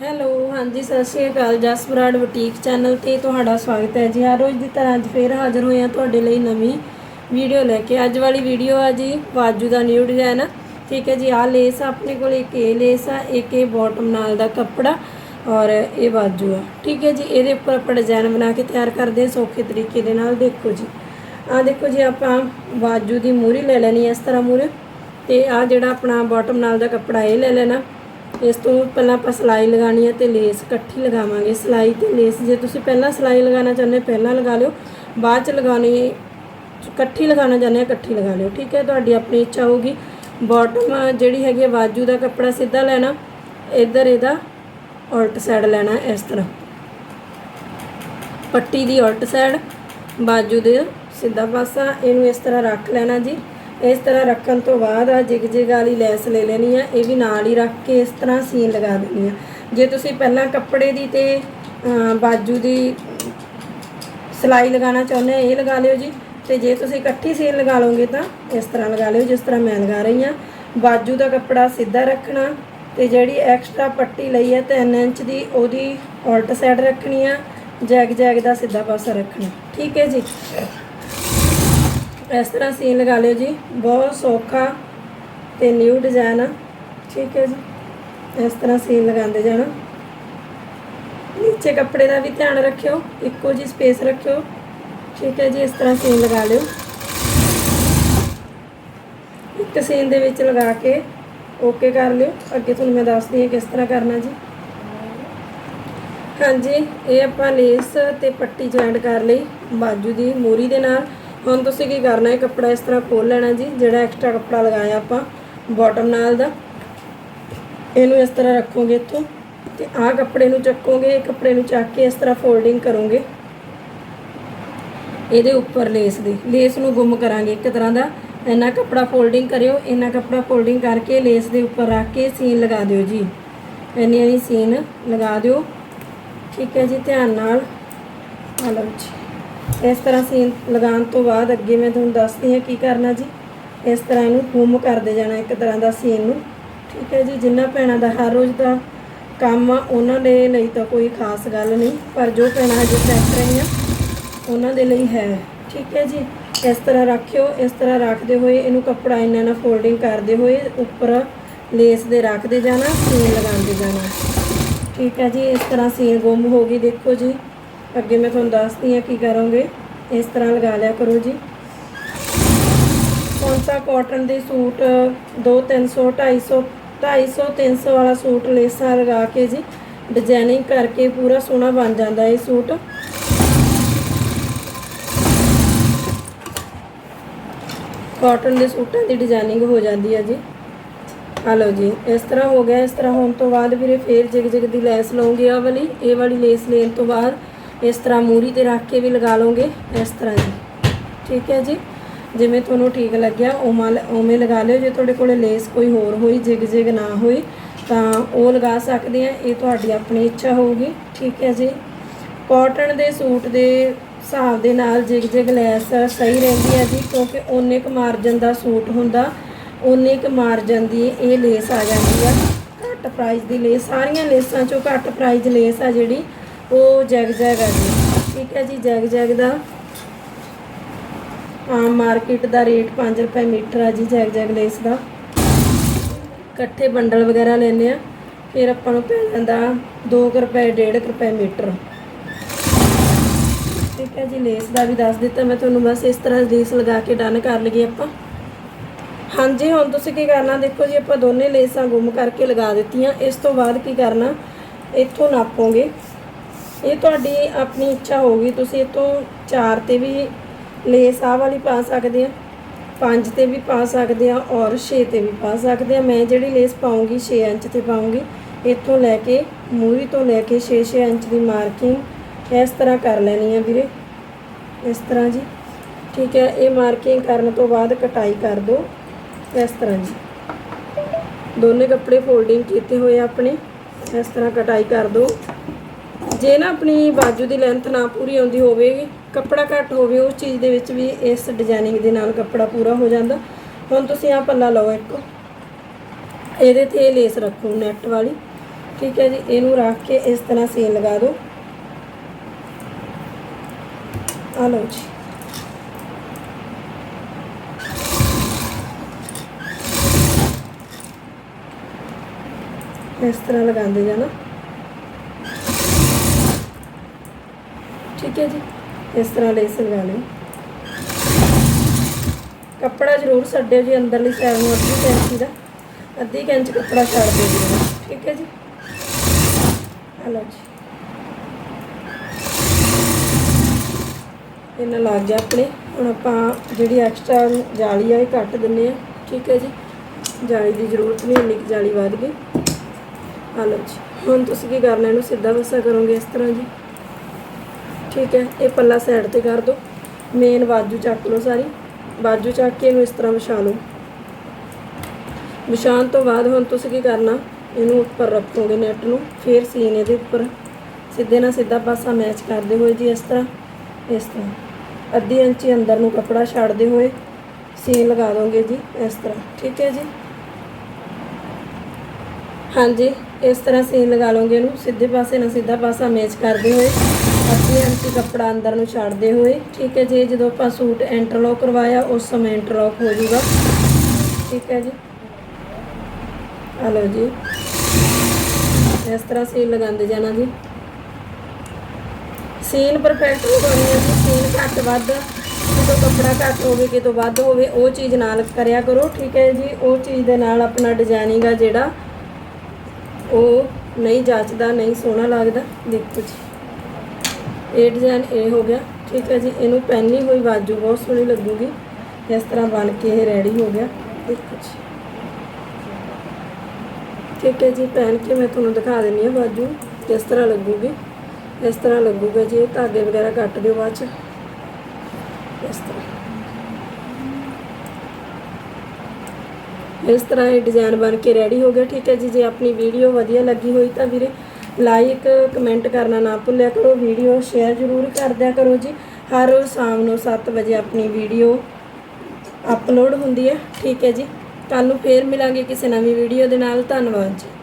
Hello, ਹਾਂਜੀ, Sat Sri Akal. Jas Brar boutique channel ਤੇ ਤੁਹਾਡਾ ਸਵਾਗਤ ਹੈ ਜੀ। ਹਰ ਰੋਜ਼ ਦੀ ਤਰ੍ਹਾਂ ਅੱਜ ਫੇਰ ਹਾਜ਼ਰ ਹੋਏ ਹਾਂ ਤੁਹਾਡੇ ਲਈ ਨਵੀਂ ਵੀਡੀਓ ਲੈ ਕੇ। ਅੱਜ ਵਾਲੀ ਵੀਡੀਓ ਆ ਜੀ ਬਾਜੂ ਦਾ ਨਿਊ ਡਿਜ਼ਾਈਨ। ਠੀਕ ਹੈ ਜੀ, ਆਹ ਲੇਸ ਆ ਆਪਣੇ ਕੋਲ, ਇੱਕ ਇਹ ਲੇਸ ਆ, ਇੱਕ ਇਹ ਬਾਟਮ ਨਾਲ ਦਾ ਕੱਪੜਾ ਔਰ ਇਹ ਬਾਜੂ ਆ। ਠੀਕ ਹੈ ਜੀ, ਇਹਦੇ ਉੱਪਰ ਆਪਾਂ ਡਿਜ਼ਾਈਨ ਬਣਾ ਕੇ ਤਿਆਰ ਕਰਦੇ ਹਾਂ, ਸੌਖੇ ਤਰੀਕੇ ਦੇ ਨਾਲ ਦੇਖੋ ਜੀ। ਆਹ ਦੇਖੋ ਜੀ, ਆਪਾਂ ਬਾਜੂ ਦੀ ਮੂਰੀ ਲੈ ਲੈਣੀ ਇਸ ਤਰ੍ਹਾਂ ਮੂਰੇ ਤੇ ਆਹ ਜਿਹੜਾ ਆਪਣਾ ਬਾਟਮ ਨਾਲ ਦਾ ਕੱਪੜਾ, ਇਹ ਲੈ ਲੈਣਾ। ਇਸ ਤੋਂ ਪਹਿਲਾਂ ਆਪਾਂ ਸਿਲਾਈ ਲਗਾਣੀ ਹੈ ਤੇ ਲੇਸ ਇਕੱਠੀ ਲਗਾਵਾਂਗੇ। ਸਿਲਾਈ ਤੇ ਲੇਸ, ਜੇ ਤੁਸੀਂ ਪਹਿਲਾਂ ਸਿਲਾਈ ਲਗਾਉਣਾ ਚਾਹੁੰਦੇ ਪਹਿਲਾਂ ਲਗਾ ਲਿਓ। ਬਾਅਦ ਚ ਲਗਾਉਣੀ, ਇਕੱਠੀ ਲਗਾਉਣਾ ਚਾਹੁੰਦੇ ਹੋ, ਇਕੱਠੀ ਲਗਾ ਲਿਓ। ਠੀਕ ਹੈ, ਤੁਹਾਡੀ ਆਪਣੀ ਇੱਛਾ ਹੋਊਗੀ। ਬਾਟਮ ਜਿਹੜੀ ਹੈਗੀ ਹੈ ਬਾਜੂ ਦਾ ਕੱਪੜਾ ਸਿੱਧਾ ਲੈਣਾ, ਇੱਧਰ ਇਹਦਾ ਉਲਟ ਸਾਈਡ ਲੈਣਾ ਇਸ ਤਰ੍ਹਾਂ। ਪੱਟੀ ਦੀ ਉਲਟ ਸਾਈਡ ਬਾਜੂ ਦੇ ਸਿੱਧਾ ਪਾਸਾ, ਇਹਨੂੰ ਇਸ ਤਰ੍ਹਾਂ ਰੱਖ ਲੈਣਾ ਜੀ। ਇਸ ਤਰ੍ਹਾਂ ਰੱਖਣ ਤੋਂ ਬਾਅਦ ਆ ਜਿਗ ਜਿਗ ਵਾਲੀ ਲੈਸ ਲੈ ਲੈਣੀ ਆ, ਇਹ ਵੀ ਨਾਲ ਹੀ ਰੱਖ ਕੇ ਇਸ ਤਰ੍ਹਾਂ ਸੀਨ ਲਗਾ ਦੇਣੀ ਆ। ਜੇ ਤੁਸੀਂ ਪਹਿਲਾਂ ਕੱਪੜੇ ਦੀ ਤੇ ਬਾਜੂ ਦੀ ਸਿਲਾਈ ਲਗਾਉਣਾ ਚਾਹੁੰਦੇ ਆ, ਇਹ ਲਗਾ ਲਿਓ ਜੀ। ਤੇ ਜੇ ਤੁਸੀਂ ਇਕੱਠੀ ਸੀਨ ਲਗਾ ਲਓਗੇ ਤਾਂ ਇਸ ਤਰ੍ਹਾਂ ਲਗਾ ਲਿਓ, ਜਿਸ ਤਰ੍ਹਾਂ ਮੈਂ ਲਗਾ ਰਹੀ ਆ। ਬਾਜੂ ਦਾ ਕੱਪੜਾ ਸਿੱਧਾ ਰੱਖਣਾ ਤੇ ਜਿਹੜੀ ਐਕਸਟਰਾ ਪੱਟੀ ਲਈ ਹੈ 3 ਇੰਚ ਦੀ, ਉਹਦੀ ਉਲਟ ਸਾਈਡ ਰੱਖਣੀ ਆ, ਜੈਗ ਜੈਗ ਦਾ ਸਿੱਧਾ ਪਾਸਾ ਰੱਖਣਾ। ਠੀਕ ਹੈ ਜੀ? ਇਸ ਤਰ੍ਹਾਂ ਸੀਨ ਲਗਾ ਲਿਓ ਜੀ। ਬਹੁਤ ਸੌਖਾ ਤੇ ਨਿਊ ਡਿਜ਼ਾਈਨ ਆ। ਠੀਕ ਹੈ ਜੀ। ਇਸ ਤਰ੍ਹਾਂ ਸੀਨ ਲਗਾਉਂਦੇ ਜਾਣਾ। ਨੀਚੇ ਕੱਪੜੇ ਦਾ ਵੀ ਧਿਆਨ ਰੱਖਿਓ। ਇੱਕੋ ਜੀ ਸਪੇਸ ਰੱਖਿਓ। ਠੀਕ ਹੈ ਜੀ, ਇਸ ਤਰ੍ਹਾਂ ਸੀਨ ਲਗਾ ਲਿਓ। ਇੱਕ ਸੀਨ ਦੇ ਵਿੱਚ ਲਗਾ ਕੇ ਓਕੇ ਕਰ ਲਿਓ। ਅੱਗੇ ਤੁਹਾਨੂੰ ਮੈਂ ਦੱਸਦੀ ਹਾਂ ਕਿਸ ਤਰ੍ਹਾਂ ਕਰਨਾ ਜੀ। ਹਾਂਜੀ, ਇਹ ਆਪਾਂ ਲੇਸ ਤੇ ਪੱਟੀ ਜੁਆਇੰਟ ਕਰ ਲਈ। ਬਾਜੂ ਦੀ ਮੂਰੀ ਦੇ ਨਾਲ। ਹੁਣ ਤੁਸੀਂ ਕੀ ਕਰਨਾ ਹੈ ਕੱਪੜਾ ਇਸ ਤਰ੍ਹਾਂ ਖੋਲ ਲੈਣਾ ਜੀ, ਜਿਹੜਾ ਐਕਸਟਰਾ ਕੱਪੜਾ ਲਗਾਇਆ ਆਪਾਂ ਬਾਟਮ ਨਾਲ ਦਾ। ਇਹਨੂੰ ਇਸ ਤਰ੍ਹਾਂ ਰੱਖੋਗੇ ਇੱਥੋਂ, ਤੇ ਆਹ ਕੱਪੜੇ ਨੂੰ ਚੱਕੋਗੇ ਕੱਪੜੇ ਨੂੰ ਚੱਕ ਕੇ ਇਸ ਤਰ੍ਹਾਂ ਫੋਲਡਿੰਗ ਕਰੋਗੇ। ਇਹਦੇ ਉੱਪਰ ਲੇਸ ਦੀ ਲੇਸ ਨੂੰ ਗੁੰਮ ਕਰਾਂਗੇ ਇੱਕ ਤਰ੍ਹਾਂ ਦਾ। ਇੰਨਾ ਕੱਪੜਾ ਫੋਲਡਿੰਗ ਕਰਿਓ, ਇੰਨਾ ਕੱਪੜਾ ਫੋਲਡਿੰਗ ਕਰਕੇ ਲੇਸ ਦੇ ਉੱਪਰ ਰੱਖ ਕੇ ਸੀਨ ਲਗਾ ਦਿਓ ਜੀ। ਇੰਨੀ ਇੰਨੀ ਸੀਨ ਲਗਾ ਦਿਓ। ਠੀਕ ਹੈ ਜੀ, ਧਿਆਨ ਨਾਲ। ਆ ਲਓ ਜੀ। ਇਸ ਤਰ੍ਹਾਂ ਸੀਨ ਲਗਾਉਣ ਤੋਂ ਬਾਅਦ ਅੱਗੇ ਮੈਂ ਤੁਹਾਨੂੰ ਦੱਸਦੀ ਹਾਂ ਕੀ ਕਰਨਾ ਜੀ। ਇਸ ਤਰ੍ਹਾਂ ਇਹਨੂੰ ਗੁੰਮ ਕਰਦੇ ਜਾਣਾ ਇੱਕ ਤਰ੍ਹਾਂ ਦਾ ਸੀਨ ਨੂੰ। ਠੀਕ ਹੈ ਜੀ, ਜਿੰਨਾ ਭੈਣਾਂ ਦਾ ਹਰ ਰੋਜ਼ ਦਾ ਕੰਮ ਆ, ਉਹਨਾਂ ਦੇ ਲਈ ਤਾਂ ਕੋਈ ਖਾਸ ਗੱਲ ਨਹੀਂ, ਪਰ ਜੋ ਭੈਣਾਂ ਹਜੇ ਸਿੱਖ ਰਹੀਆਂ, ਉਹਨਾਂ ਦੇ ਲਈ ਹੈ। ਠੀਕ ਹੈ ਜੀ, ਇਸ ਤਰ੍ਹਾਂ ਰੱਖਿਓ, ਇਸ ਤਰ੍ਹਾਂ ਰੱਖਦੇ ਹੋਏ ਇਹਨੂੰ ਕੱਪੜਾ ਇੰਨਾ ਨਾਲ ਫੋਲਡਿੰਗ ਕਰਦੇ ਹੋਏ ਉੱਪਰ ਲੇਸ ਦੇ ਰੱਖਦੇ ਜਾਣਾ, ਸੀਨ ਲਗਾਉਂਦੇ ਜਾਣਾ। ਠੀਕ ਹੈ ਜੀ, ਇਸ ਤਰ੍ਹਾਂ ਸੀਨ ਗੁੰਮ ਹੋ ਗਈ, ਦੇਖੋ ਜੀ। ਅੱਗੇ ਮੈਂ ਤੁਹਾਨੂੰ ਦੱਸਦੀ ਹਾਂ ਕੀ ਕਰੋਗੇ। ਇਸ ਤਰ੍ਹਾਂ ਲਗਾ ਲਿਆ ਕਰੋ ਜੀ। ਕੌਨਸਾ ਕਾਟਨ ਦੇ ਸੂਟ 2 300 250 250 300 ਵਾਲਾ ਸੂਟ ਲੇਸਾਂ ਲਗਾ ਕੇ ਜੀ। ਡਿਜ਼ਾਈਨਿੰਗ ਕਰਕੇ ਪੂਰਾ ਸੋਹਣਾ ਬਣ ਜਾਂਦਾ ਇਹ ਸੂਟ। ਕਾਟਨ ਦੇ ਸੂਟਾਂ ਦੀ ਡਿਜ਼ਾਈਨਿੰਗ ਹੋ ਜਾਂਦੀ ਹੈ ਜੀ। ਆ ਲਓ ਜੀ, ਇਸ ਤਰ੍ਹਾਂ ਹੋ ਗਿਆ। ਇਸ ਤਰ੍ਹਾਂ ਹੋਣ ਤੋਂ ਬਾਅਦ ਵੀਰੇ ਫੇਰ ਜਿਗ ਜਿਗ ਦੀ ਲੈਸ ਲਵਾਂਗੇ ਆ ਵਾਲੀ, ਇਹ ਵਾਲੀ ਲੇਸ ਲੈਣ ਤੋਂ ਬਾਅਦ ਇਸ ਤਰ੍ਹਾਂ ਮੂਰੀ ਤੇ ਰੱਖ ਕੇ ਵੀ ਲਗਾ ਲਓਗੇ, ਇਸ ਤਰ੍ਹਾਂ ਜੀ। ਠੀਕ ਹੈ ਜੀ? ਜਿਵੇਂ ਤੁਹਾਨੂੰ ਠੀਕ ਲੱਗਿਆ ਉਮਾ ਉਵੇਂ ਲਗਾ ਲਿਓ। ਜੇ ਤੁਹਾਡੇ ਕੋਲੇ ਲੇਸ ਕੋਈ ਹੋਰ ਹੋਈ ਜਿਗ ਜਿਗ ਨਾ ਹੋਈ, ਤਾਂ ਉਹ ਲਗਾ ਸਕਦੇ ਆ। ਇਹ ਤੁਹਾਡੀ ਆਪਣੀ ਇੱਛਾ ਹੋਊਗੀ। ਠੀਕ ਹੈ ਜੀ? ਕਾਟਨ ਦੇ ਸੂਟ ਦੇ ਹਿਸਾਬ ਦੇ ਨਾਲ ਜਿਗ ਜਿਗ ਲੈਸ ਸਹੀ ਰਹਿੰਦੀ ਹੈ ਜੀ, ਕਿਉਂਕਿ ਓਨੇ ਕੁ ਮਾਰਜਨ ਦਾ ਸੂਟ ਹੁੰਦਾ। ਓਨੇ ਕੁ ਮਾਰਜਨ ਦੀ ਇਹ ਲੇਸ ਆ ਜਾਂਦੀ ਆ ਘੱਟ ਪ੍ਰਾਈਸ ਦੀ ਲੇਸ, ਸਾਰੀਆਂ ਲੇਸਾਂ ਚੋਂ ਘੱਟ ਪ੍ਰਾਈਸ ਲੇਸ ਆ ਜਿਹੜੀ। ਉਹ ਜੈਗ ਜੈਗ ਆ ਜੀ। ਠੀਕ ਹੈ ਜੀ, ਜੈਗ ਜੈਗ ਦਾ। ਆਮ ਮਾਰਕੀਟ ਦਾ ਰੇਟ 5 ਰੁਪਏ ਮੀਟਰ ਆ ਜੀ, ਜੈਗ ਜੈਗ ਲੇਸ ਦਾ। ਇਕੱਠੇ ਬੰਡਲ ਵਗੈਰਾ ਲੈਨੇ ਆ। ਫਿਰ ਆਪਾਂ ਨੂੰ ਪੈ ਜਾਂਦਾ 2 ਰੁਪਏ 1.5 ਰੁਪਏ ਮੀਟਰ। ਠੀਕ ਹੈ ਜੀ, ਲੇਸ ਦਾ ਵੀ ਦੱਸ ਦਿੱਤਾ ਮੈਂ ਤੁਹਾਨੂੰ, ਬਸ ਇਸ ਤਰ੍ਹਾਂ ਲੇਸ ਲਗਾ ਕੇ ਡਨ ਕਰ ਲਈਏ ਆਪਾਂ। ਹਾਂਜੀ, ਹੁਣ ਤੁਸੀਂ ਕੀ ਕਰਨਾ, ਦੇਖੋ ਜੀ, ਆਪਾਂ ਦੋਨੇ ਲੇਸਾਂ ਗੁੰਮ ਕਰਕੇ ਲਗਾ ਦਿੱਤੀਆਂ। ਇਸ ਤੋਂ ਬਾਅਦ ਕੀ ਕਰਨਾ, ਇੱਥੋਂ ਨਾਪੋਗੇ। ਇਹ ਤੁਹਾਡੀ ਆਪਣੀ ਇੱਛਾ ਹੋਊਗੀ, ਤੁਸੀਂ ਇਤੋਂ 4 ਤੇ ਵੀ ਲੇਸ ਆਹ ਵਾਲੀ ਪਾ ਸਕਦੇ ਆ 5 ਤੇ ਵੀ ਪਾ ਸਕਦੇ ਆ ਔਰ 6 ਤੇ ਵੀ ਪਾ ਸਕਦੇ ਆ। ਮੈਂ ਜਿਹੜੀ ਲੇਸ ਪਾਉਂਗੀ 6 ਇੰਚ ਤੇ ਪਾਉਂਗੀ, ਇੱਥੋਂ ਲੈ ਕੇ ਮੂਰੀ ਤੋਂ ਲੈ ਕੇ 6-6 ਇੰਚ ਦੀ ਮਾਰਕਿੰਗ ਇਸ ਤਰ੍ਹਾਂ ਕਰ ਲੈਣੀ ਆ ਵੀਰੇ। ਇਸ ਤਰ੍ਹਾਂ ਜੀ। ਠੀਕ ਹੈ, ਇਹ ਮਾਰਕਿੰਗ ਕਰਨ ਤੋਂ ਬਾਅਦ ਕਟਾਈ ਕਰ ਦਿਓ। ਇਸ ਤਰ੍ਹਾਂ ਜੀ। ਦੋਨੇ ਕੱਪੜੇ ਫੋਲਡਿੰਗ ਕੀਤੇ ਹੋਏ ਆਪਣੇ। ਇਸ ਤਰ੍ਹਾਂ ਕਟਾਈ ਕਰ ਦਿਓ। ਜੇ ਨਾ ਆਪਣੀ ਬਾਜੂ ਦੀ ਲੈਂਥ ਨਾ ਪੂਰੀ ਆਉਂਦੀ ਹੋਵੇ, ਕੱਪੜਾ ਘੱਟ ਹੋਵੇ, ਉਸ ਚੀਜ਼ ਦੇ ਵਿੱਚ ਵੀ ਇਸ ਡਿਜ਼ਾਈਨਿੰਗ ਦੇ ਨਾਲ ਕੱਪੜਾ ਪੂਰਾ ਹੋ ਜਾਂਦਾ। ਹੁਣ ਤੁਸੀਂ ਆ ਪੱਲਾ ਲਓ ਇੱਕ। ਇਹਦੇ ਤੇ ਲੇਸ ਰੱਖੋ ਨੈਟ ਵਾਲੀ। ਠੀਕ ਹੈ ਜੀ, ਇਹਨੂੰ ਰੱਖ ਕੇ ਇਸ ਤਰ੍ਹਾਂ ਸੇਲ ਲਗਾ ਦਿਓ। ਆ ਲਓ ਜੀ। ਇਸ ਤਰ੍ਹਾਂ ਲਗਾਉਂਦੇ ਜਾਣਾ। ਠੀਕ ਹੈ ਜੀ। ਇਸ ਤਰ੍ਹਾਂ ਲੇਸ ਲਗਾ ਲਿਓ ਕੱਪੜਾ ਜ਼ਰੂਰ ਛੱਡਿਓ ਜੀ, ਅੰਦਰਲੀ ਸਾਈਡ ਨੂੰ ਅੱਧੀ ਕੈਂਚੀ ਦਾ। ਅੱਧੀ ਕੈਂਚ ਕੱਪੜਾ ਛੱਡ ਦਿਓ ਜੀ ਠੀਕ ਹੈ ਜੀ। ਆ ਜੀ। ਇਹਨਾਂ ਲੱਗ ਗਿਆ ਆਪਣੇ। ਹੁਣ ਆਪਾਂ ਜਿਹੜੀ ਐਕਸਟਰਾ ਜਾਲੀ ਆ, ਇਹ ਕੱਟ ਦਿੰਨੇ ਆ ਠੀਕ ਹੈ ਜੀ। ਜਾਲੀ ਦੀ ਜ਼ਰੂਰਤ ਨਹੀਂ, ਇੰਨੀ ਕੁ ਜਾਲੀ ਵੱਧ ਗਈ। ਹਲੋ ਜੀ। ਹੁਣ ਤੁਸੀਂ ਕੀ ਕਰਨਾ, ਇਹਨੂੰ ਸਿੱਧਾ ਵਸਾ ਕਰੋਗੇ ਇਸ ਤਰ੍ਹਾਂ ਜੀ। ਠੀਕ ਹੈ, ਇਹ ਪੱਲਾ ਸਾਈਡ ਤੇ ਕਰ ਦਿਓ ਮੇਨ ਬਾਜੂ ਚੱਕ ਲਓ ਸਾਰੀ। ਬਾਜੂ ਚੱਕ ਕੇ ਇਹਨੂੰ ਇਸ ਤਰ੍ਹਾਂ ਵਿਛਾ ਲਓ। ਵਿਛਾਉਣ ਤੋਂ ਬਾਅਦ ਹੁਣ ਤੁਸੀਂ ਕੀ ਕਰਨਾ, ਇਹਨੂੰ ਉੱਪਰ ਰੱਖੋਗੇ ਨੈਟ ਨੂੰ, ਫਿਰ ਸੀਨ ਇਹਦੇ ਉੱਪਰ। ਸਿੱਧੇ ਨਾਲ ਸਿੱਧਾ ਪਾਸਾ ਮੈਚ ਕਰਦੇ ਹੋਏ ਜੀ ਇਸ ਤਰ੍ਹਾਂ ਇਸ ਤਰ੍ਹਾਂ। ਅੱਧੀ ਇੰਚੀ ਅੰਦਰ ਨੂੰ ਕੱਪੜਾ ਛੱਡਦੇ ਹੋਏ ਸੀਨ ਲਗਾ ਦੋਗੇ ਜੀ ਇਸ ਤਰ੍ਹਾਂ, ਠੀਕ ਹੈ ਜੀ? ਹਾਂਜੀ, ਇਸ ਤਰ੍ਹਾਂ ਸੀਨ ਲਗਾ ਲਓਗੇ ਇਹਨੂੰ, ਸਿੱਧੇ ਪਾਸੇ ਨਾਲ ਸਿੱਧਾ ਪਾਸਾ ਮੈਚ ਕਰਦੇ ਹੋਏ। ਅੱਧੀ ਇੰਚੀ ਕੱਪੜਾ ਅੰਦਰ ਨੂੰ ਛੱਡਦੇ ਹੋਏ, ਠੀਕ ਹੈ ਜੀ ਜਦੋਂ ਆਪਾਂ ਸੂਟ ਇੰਟਰਲੌਕ ਕਰਵਾਇਆ, ਉਸ ਸਮੇਂ ਇੰਟਰਲੌਕ ਹੋ ਜਾਊਗਾ ਠੀਕ ਹੈ ਜੀ। ਆ ਲਓ ਜੀ। ਇਸ ਤਰ੍ਹਾਂ ਸੀਨ ਲਗਾਉਂਦੇ ਜਾਣਾ ਜੀ। ਸੀਨ ਪਰਫੈਕਟ ਹੋਣੀ ਹੈ ਜੀ। ਸੀਨ ਘੱਟ ਵੱਧ, ਜਦੋਂ ਕੱਪੜਾ ਘੱਟ ਹੋਵੇ, ਕਿਤੋਂ ਵੱਧ ਹੋਵੇ, ਉਹ ਚੀਜ਼ ਨਾਲ ਕਰਿਆ ਕਰੋ। ਠੀਕ ਹੈ ਜੀ। ਉਹ ਚੀਜ਼ ਦੇ ਨਾਲ ਆਪਣਾ ਡਿਜ਼ਾਈਨਿੰਗ ਆ ਜਿਹੜਾ, ਉਹ ਨਹੀਂ ਜੱਚਦਾ, ਨਹੀਂ ਸੋਹਣਾ ਲੱਗਦਾ। ਦੇਖੋ ਜੀ। ਇਹ ਡਿਜ਼ਾਈਨ ਇਹ ਹੋ ਗਿਆ। ਠੀਕ ਹੈ ਜੀ, ਇਹਨੂੰ ਪਹਿਨੀ ਹੋਈ ਬਾਜੂ ਬਹੁਤ ਸੋਹਣੀ ਲੱਗੂਗੀ। ਇਸ ਤਰ੍ਹਾਂ ਬਣ ਕੇ ਇਹ ਰੈਡੀ ਹੋ ਗਿਆ। ਦੇਖੋ ਜੀ ਠੀਕ ਹੈ ਜੀ ਪਹਿਨ ਕੇ ਮੈਂ ਤੁਹਾਨੂੰ ਦਿਖਾ ਦਿੰਨੀ ਆ ਬਾਜੂ ਕਿਸ ਤਰ੍ਹਾਂ ਲੱਗੂਗੀ। ਇਸ ਤਰ੍ਹਾਂ ਲੱਗੂਗਾ ਜੀ, ਇਹ ਧਾਗੇ ਵਗੈਰਾ ਕੱਟ ਦਿਓ ਬਾਅਦ ਚ। ਇਸ ਤਰ੍ਹਾਂ। ਇਸ ਤਰ੍ਹਾਂ ਇਹ ਡਿਜ਼ਾਈਨ ਬਣ ਕੇ ਰੈਡੀ ਹੋ ਗਿਆ। ਠੀਕ ਹੈ ਜੀ, ਜੇ ਆਪਣੀ ਵੀਡੀਓ ਵਧੀਆ ਲੱਗੀ ਹੋਈ ਤਾਂ ਵੀਰੇ ਲਾਈਕ, ਕਮੈਂਟ ਕਰਨਾ ਨਾ ਭੁੱਲਿਆ ਕਰੋ, ਵੀਡੀਓ ਸ਼ੇਅਰ ਜ਼ਰੂਰ ਕਰ ਦਿਆ ਕਰੋ ਜੀ। ਹਰ ਰੋਜ਼ ਸ਼ਾਮ ਨੂੰ 7 ਵਜੇ ਆਪਣੀ ਵੀਡੀਓ ਅਪਲੋਡ ਹੁੰਦੀ ਹੈ। ਠੀਕ ਹੈ ਜੀ। ਕੱਲ ਨੂੰ ਫੇਰ ਮਿਲਾਂਗੇ ਕਿਸੇ ਨਵੀਂ ਵੀਡੀਓ ਦੇ ਨਾਲ। ਧੰਨਵਾਦ ਜੀ।